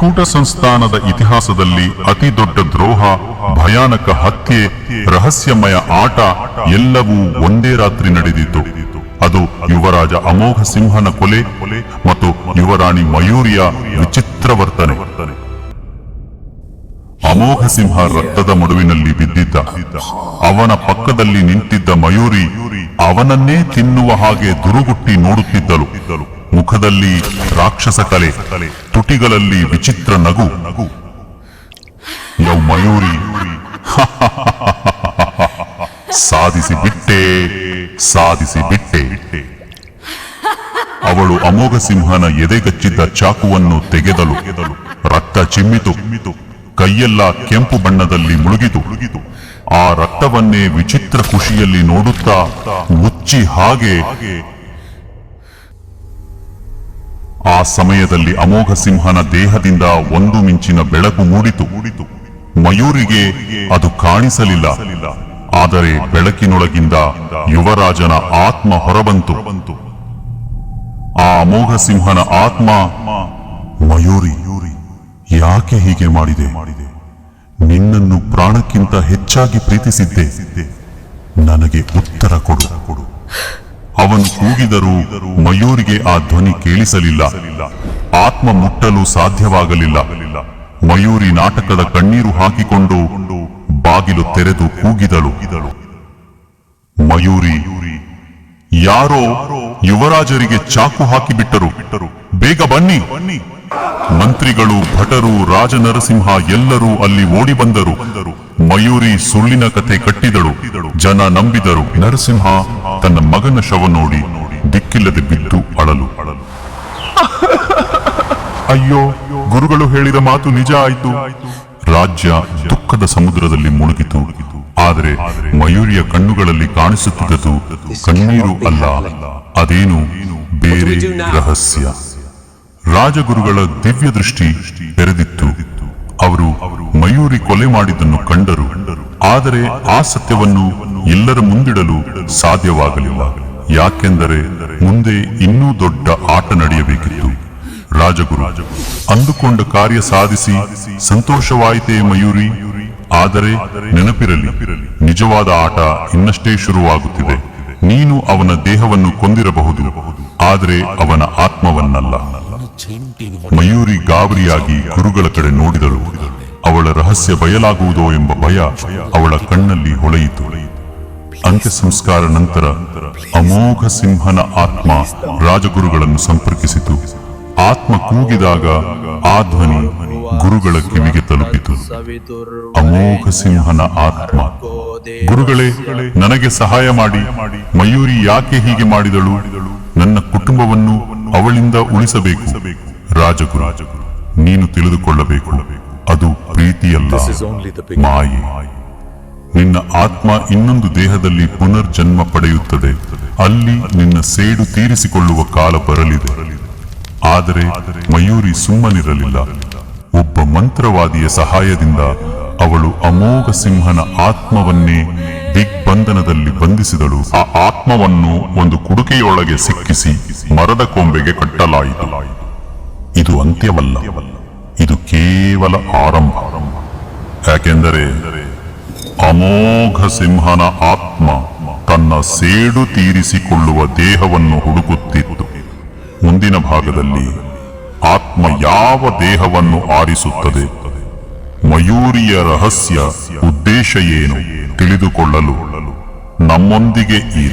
ತ್ರಿಕೂಟ ಸಂಸ್ಥಾನದ ಇತಿಹಾಸದಲ್ಲಿ ಅತಿ ದೊಡ್ಡ ದ್ರೋಹ, ಭಯಾನಕ ಹತ್ಯೆ, ರಹಸ್ಯಮಯ ಆಟ ಎಲ್ಲವೂ ಒಂದೇ ರಾತ್ರಿ ನಡೆದಿತ್ತು. ಅದು ಯುವರಾಜ ಅಮೋಘ ಸಿಂಹನ ಕೊಲೆ ಮತ್ತು ಯುವರಾಣಿ ಮಯೂರಿಯ ವಿಚಿತ್ರ ವರ್ತನೆ. ಅಮೋಘ ಸಿಂಹ ರಕ್ತದ ಮಡುವಿನಲ್ಲಿ ಬಿದ್ದಿದ್ದ. ಅವನ ಪಕ್ಕದಲ್ಲಿ ನಿಂತಿದ್ದ ಮಯೂರಿ ಅವನನ್ನೇ ತಿನ್ನುವ ಹಾಗೆ ದುರುಗುಟ್ಟಿ ನೋಡುತ್ತಿದ್ದಳು. ಮುಖದಲ್ಲಿ ರಾಕ್ಷಸ ಕಲೆ, ತುಟಿಗಳಲ್ಲಿ ವಿಚಿತ್ರ ನಗು. ಯೌ ಮಯೂರಿ. ಸಾಧಿಸಿ ಬಿಟ್ಟೆ ಸಾಧಿಸಿ ಬಿಟ್ಟೆ. ಅವಳು ಅಮೋಘ ಸಿಂಹನ ಎದೆಗಚ್ಚಿದ್ದ ಚಾಕುವನ್ನು ತೆಗೆದಳು. ರಕ್ತ ಚಿಮ್ಮಿತು. ಕೈಯೆಲ್ಲ ಕೆಂಪು ಬಣ್ಣದಲ್ಲಿ ಮುಳುಗಿತು. ಆ ರಕ್ತವನ್ನೇ ವಿಚಿತ್ರ ಖುಷಿಯಲ್ಲಿ ನೋಡುತ್ತಾ ಮುಚ್ಚಿ ಹಾಗೆ ಆ ಸಮಯದಲ್ಲಿ ಅಮೋಘ ಸಿಂಹನ ದೇಹದಿಂದ ಒಂದು ಮಿಂಚಿನ ಬೆಳಕು ಮೂಡಿತು. ಮಯೂರಿಗೆ ಅದು ಕಾಣಿಸಲಿಲ್ಲ. ಆದರೆ ಬೆಳಕಿನೊಳಗಿಂದ ಯುವರಾಜನ ಆತ್ಮ ಹೊರಬಂತು. ಆ ಅಮೋಘ ಸಿಂಹನ ಆತ್ಮ, ಮಯೂರಿ, ಯಾಕೆ ಹೀಗೆ ಮಾಡಿದೆ? ನಿನ್ನನ್ನು ಪ್ರಾಣಕ್ಕಿಂತ ಹೆಚ್ಚಾಗಿ ಪ್ರೀತಿಸಿದ್ದೆ. ನನಗೆ ಉತ್ತರ ಕೊಡು. ಅವನು ಕೂಗಿದರೂ ಮಯೂರಿಗೆ ಆ ಧ್ವನಿ ಕೇಳಿಸಲಿಲ್ಲ. ಆತ್ಮ ಮುಟ್ಟಲು ಸಾಧ್ಯವಾಗಲಿಲ್ಲ. ಮಯೂರಿ ನಾಟಕದ ಕಣ್ಣೀರು ಹಾಕಿಕೊಂಡು ಬಾಗಿಲು ತೆರೆದು ಕೂಗಿದಳು. ಮಯೂರಿ, ಯಾರೋ ಯುವರಾಜರಿಗೆ ಚಾಕು ಹಾಕಿಬಿಟ್ಟರು. ಬೇಗ ಬನ್ನಿ. ಮಂತ್ರಿಗಳು, ಭಟರು, ರಾಜನರಸಿಂಹ ಎಲ್ಲರೂ ಅಲ್ಲಿ ಓಡಿ ಬಂದರು. ಮಯೂರಿ ಸುಳ್ಳಿನ ಕತೆ ಕಟ್ಟಿದಳು. ಜನ ನಂಬಿದರು. ನರಸಿಂಹ ತನ್ನ ಮಗನ ಶವ ನೋಡಿ ದಿಕ್ಕಿಲ್ಲದೆ ಬಿದ್ದು ಅಳಲು. ಅಯ್ಯೋ ಗುರುಗಳು ಹೇಳಿದ ಮಾತು ನಿಜ ಆಯಿತು. ರಾಜ್ಯ ದುಃಖದ ಸಮುದ್ರದಲ್ಲಿ ಮುಳುಗಿತು. ಆದರೆ ಮಯೂರಿಯ ಕಣ್ಣುಗಳಲ್ಲಿ ಕಾಣಿಸುತ್ತಿದ್ದದು ಕಣ್ಣೀರು ಅಲ್ಲ. ಅದೇನು ಬೇರೆ ರಹಸ್ಯ? ರಾಜಗುರುಗಳ ದಿವ್ಯ ದೃಷ್ಟಿ ತೆರೆದಿತ್ತು. ಅವರು ಮಯೂರಿ ಕೊಲೆ ಮಾಡಿದ್ದನ್ನು ಕಂಡರು. ಆದರೆ ಆ ಸತ್ಯವನ್ನು ಎಲ್ಲರ ಮುಂದಿಡಲು ಸಾಧ್ಯವಾಗಲಿಲ್ಲ. ಯಾಕೆಂದರೆ ಮುಂದೆ ಇನ್ನೂ ದೊಡ್ಡ ಆಟ ನಡೆಯಬೇಕಿತ್ತು. ರಾಜಗುರು, ಅಂದುಕೊಂಡ ಕಾರ್ಯ ಸಾಧಿಸಿ ಸಂತೋಷವಾಯಿತೇ ಮಯೂರಿ. ಆದರೆ ನೆನಪಿರಲಿ, ನಿಜವಾದ ಆಟ ಇನ್ನಷ್ಟೇ ಶುರುವಾಗುತ್ತಿದೆ. ನೀನು ಅವನ ದೇಹವನ್ನು ಕೊಂದಿರಬಹುದು. ಆದರೆ ಅವನ ಆತ್ಮವನ್ನಲ್ಲ. ಮಯೂರಿ ಗಾಬರಿಯಾಗಿ ಗುರುಗಳ ಕಡೆ ನೋಡಿದಳು. ಅವಳ ರಹಸ್ಯ ಬಯಲಾಗುವುದೋ ಎಂಬ ಭಯ ಅವಳ ಕಣ್ಣಲ್ಲಿ ಹೊಳೆಯಿತು. ಅಂತ್ಯ ಸಂಸ್ಕಾರ ನಂತರ ಅಮೋಘ ಸಿಂಹನ ಆತ್ಮ ರಾಜಗುರುಗಳನ್ನು ಸಂಪರ್ಕಿಸಿತು. ಆತ್ಮ ಕೂಗಿದಾಗ ಆ ಧ್ವನಿ ಗುರುಗಳ ಕಿವಿಗೆ ತಲುಪಿತು. ಅಮೋಘ ಸಿಂಹನ ಆತ್ಮ, ಗುರುಗಳೇ, ನನಗೆ ಸಹಾಯ ಮಾಡಿ, ಮಯೂರಿ ಯಾಕೆ ಹೀಗೆ ಮಾಡಿದಳು? ನನ್ನ ಕುಟುಂಬವನ್ನು ಅವಳಿಂದ ಉಳಿಸಬೇಕು. ರಾಜಗುರು ನೀನು ತಿಳಿದುಕೊಳ್ಳಬೇಕು. ಅದು ಪ್ರೀತಿಯಲ್ಲ. ಮಾಯೆ. ನಿನ್ನ ಆತ್ಮ ಇನ್ನೊಂದು ದೇಹದಲ್ಲಿ ಪುನರ್ಜನ್ಮ ಪಡೆಯುತ್ತದೆ. ಅಲ್ಲಿ ನಿನ್ನ ಸೇಡು ತೀರಿಸಿಕೊಳ್ಳುವ ಕಾಲ ಬರಲಿದೆ. ಆದರೆ ಮಯೂರಿ ಸುಮ್ಮನಿರಲಿಲ್ಲ. ಒಬ್ಬ ಮಂತ್ರವಾದಿಯ ಸಹಾಯದಿಂದ ಅವಳು ಅಮೋಘ ಸಿಂಹನ ಆತ್ಮವನ್ನೇ ದಿಗ್ಬಂಧನದಲ್ಲಿ ಬಂಧಿಸಿದಳು. ಆ ಆತ್ಮವನ್ನು ಒಂದು ಕುಡುಕೆಯೊಳಗೆ ಸಿಕ್ಕಿಸಿ ಮರದ ಕೊಂಬೆಗೆ ಕಟ್ಟಲಾಯಿತು. ಇದು ಅಂತ್ಯವಲ್ಲ. ಇದು ಕೇವಲ ಆರಂಭ. ಯಾಕೆಂದರೆ ಅಮೋಘ ಸಿಂಹನ ಆತ್ಮ ತನ್ನ ಸೇಡು ತೀರಿಸಿಕೊಳ್ಳುವ ದೇಹವನ್ನು ಹುಡುಕುತ್ತಿತ್ತು. ಮುಂದಿನ ಭಾಗದಲ್ಲಿ ಆತ್ಮ ಯಾವ ದೇಹವನ್ನು ಆರಿಸುತ್ತದೆ? ಮಯೂರಿಯ ರಹಸ್ಯ ಉದ್ದೇಶ ಏನು ತಿಳಿದುಕೊಳ್ಳಲು ನಮ್ಮೊಂದಿಗೆ ಈ